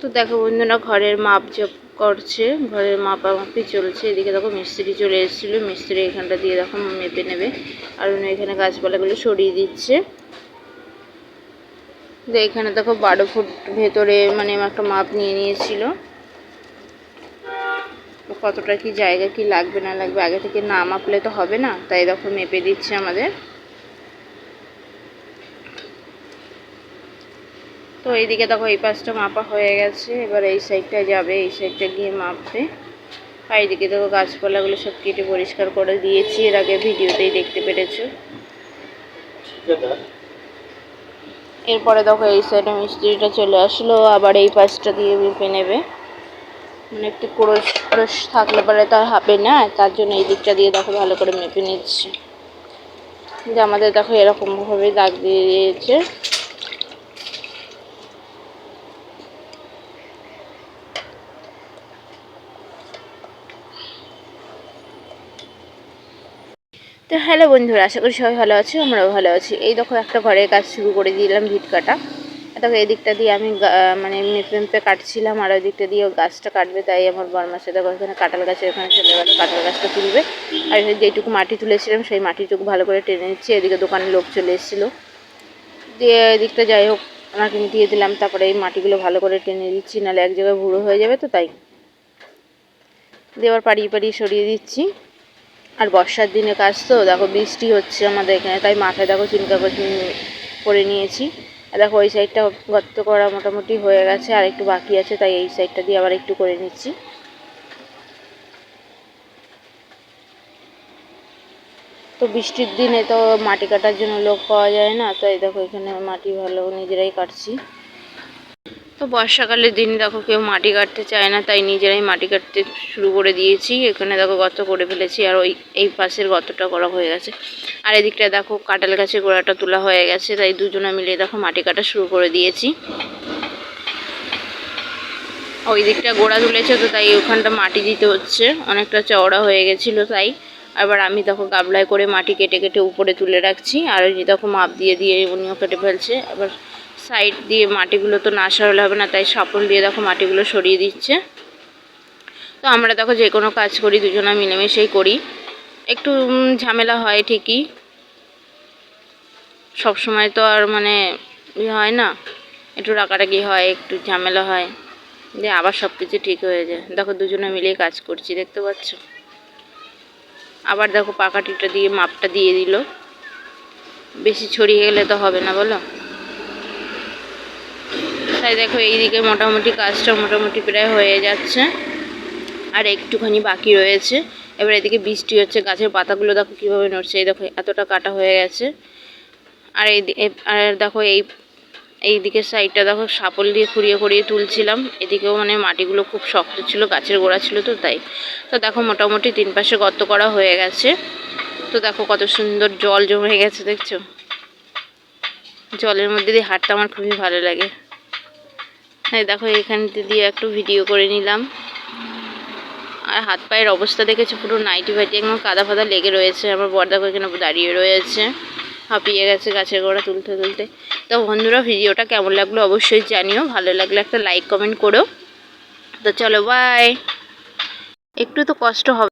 তো দেখো বন্ধুরা, ঘরের মাপ জপ করছে, ঘরের মাপামাপি চলছে। এদিকে দেখো মিস্ত্রি চলে এসেছিল, মিস্ত্রি এখানটা দিয়ে দেখো মেপে নেবে। আর উনি এখানে গাছপালাগুলো সরিয়ে দিচ্ছে। এখানে দেখো বারো ফুট ভেতরে মানে একটা মাপ নিয়ে নিয়েছিল। কতটা কি জায়গা কি লাগবে না লাগবে, আগে থেকে না মাপলে তো হবে না। তাই দেখো মেপে দিচ্ছে আমাদের। তো এইদিকে দেখো এই পাশটা মাপা হয়ে গেছে এবার এই সাইডটা যাবে এই সাইডটা গিয়ে মাপবে। আর এইদিকে দেখো গাছপালাগুলো সব কেটে পরিষ্কার করে দিয়েছি এর আগে ভিডিওতেই দেখতে পেরেছ। এরপরে দেখো এই সাইডে মিস্ত্রিটা চলে আসলো আবার এই পাশটা দিয়ে মেপে নেবে। মানে একটু ক্রোশ ক্রোশ থাকলে পরে তার হবে না তার জন্য এই দিকটা দিয়ে দেখো ভালো করে মেপে নিচ্ছে। যে আমাদের দেখো এরকমভাবে দাগ দিয়ে দিয়েছে। তো হ্যালো বন্ধুরা, আশা করি সবাই ভালো আছো, আমরাও ভালো আছি। এই দেখো একটা ঘরের কাজ শুরু করে দিলাম ভিট কাটা। দেখো এই দিকটা দিয়ে আমি মানে মেপে মেপে কাটছিলাম, আর ওই দিকটা দিয়ে গাছটা কাটবে, তাই আমার বরমাসে দেখো এখানে কাঁঠাল গাছের ওখানে চলে গেলো, কাঁঠাল গাছটা তুলবে। আর যেটুকু মাটি তুলেছিলাম, সেই মাটিটুকু ভালো করে টেনে নিচ্ছে, এদিকে দোকানে লোক চলে এসেছিল। দিয়ে এদিকটা যাই হোক, ওনাকে দিয়ে দিলাম, তারপরে এই মাটিগুলো ভালো করে টেনে দিচ্ছি, নাহলে এক জায়গায় ভুড়ো হয়ে যাবে তো তাই। দিয়ে আবার পাড়িয়ে পাড়িয়ে সরিয়ে দিচ্ছি। আর বর্ষার দিনে কাজ তো, দেখো বৃষ্টি হচ্ছে আমাদের এখানে, তাই মাথায় দেখো চিনকা করে নিয়েছি। আর দেখো ওই সাইডটা গর্ত করা মোটামুটি হয়ে গেছে, আর একটু বাকি আছে, তাই এই সাইডটা দিয়ে আবার একটু করে নিচ্ছি। তো বৃষ্টির দিনে তো মাটি কাটার জন্য লোক পাওয়া যায় না, তাই দেখো এখানে মাটি ভালো নিজেরাই কাটছি। তো বর্ষাকালের দিন দেখো কেউ মাটি কাটতে চায় না, তাই নিজেরাই মাটি কাটতে শুরু করে দিয়েছি। এখানে দেখো গর্ত করে ফেলেছি আর ওই, এই পাশের গর্তটা করা হয়ে গেছে। আর এদিকটা দেখো কাঁঠাল গাছের গোড়াটা তোলা হয়ে গেছে, তাই দুজনে মিলে দেখো মাটি কাটা শুরু করে দিয়েছি। ওই দিকটা গোড়া তুলেছে তো, তাই ওখানটা মাটি দিতে হচ্ছে। অনেকটা চওড়া হয়ে গেছিল তাই। আবার আমি দেখো গাবলায় করে মাটি কেটে কেটে উপরে তুলে রাখছি। আর ওই দেখো মাপ দিয়ে দিয়ে উনিও কেটে ফেলছে। আবার সাইড দিয়ে মাটিগুলো তো না সরালে হবে না, তাই সাপল দিয়ে দেখো মাটিগুলো সরিয়ে দিচ্ছে। তো আমরা দেখো যে কোনো কাজ করি, দুজনা মিলেমিশেই করি। একটু ঝামেলা হয় ঠিকই। সব সময় তো আর মানে হয় না, একটু রাগারাগি হয়, একটু ঝামেলা হয়, যে আবার সব কিছু ঠিক হয়ে যায়। দেখো দুজনে মিলেই কাজ করছি, দেখতে পাচ্ছ? আবার দেখো পাকাটিটা দিয়ে মাপটা দিয়ে দিল। বেশি ছড়িয়ে গেলে তো হবে না, বলো? তাই দেখো, এইদিকে মোটামুটি কাজটা মোটামুটি প্রায় হয়ে যাচ্ছে। আর একটুখানি বাকি রয়েছে। এবার এদিকে বৃষ্টি হচ্ছে, গাছের পাতাগুলো দেখো কীভাবে নড়ছে। এই দেখো, এতটা কাটা হয়ে গেছে। আর এই আর দেখো এই এই দিকের সাইডটা দেখো, সাপল দিয়ে খুঁড়িয়ে খুঁড়িয়ে তুলছিলাম। এদিকেও মানে মাটিগুলো খুব শক্ত ছিল, গাছের গোড়া ছিল তো, তাই। তো দেখো, মোটামুটি তিন পাশে গর্ত করা হয়ে গেছে। তো দেখো, কত সুন্দর জল জমে গেছে, দেখছ? জলের মধ্যে দিয়ে হাঁটতে আমার খুবই ভালো লাগে। হ্যাঁ দেখো এখান দিয়ে একটু ভিডিও করে নিলাম। আর হাত পায়ের অবস্থা দেখেছি, পুরো নাইটি ফাইটি একদম কাদা ফাদা লেগে রয়েছে। আমার বর দেখো এখানে দাঁড়িয়ে রয়েছে, হাঁপিয়ে গেছে গাছের গোড়া তুলতে তুলতে। তো বন্ধুরা ভিডিওটা কেমন লাগল অবশ্যই জানিও। ভালো লাগলে একটা লাইক কমেন্ট করো। তো চলো বাই একটু তো কষ্ট হবে।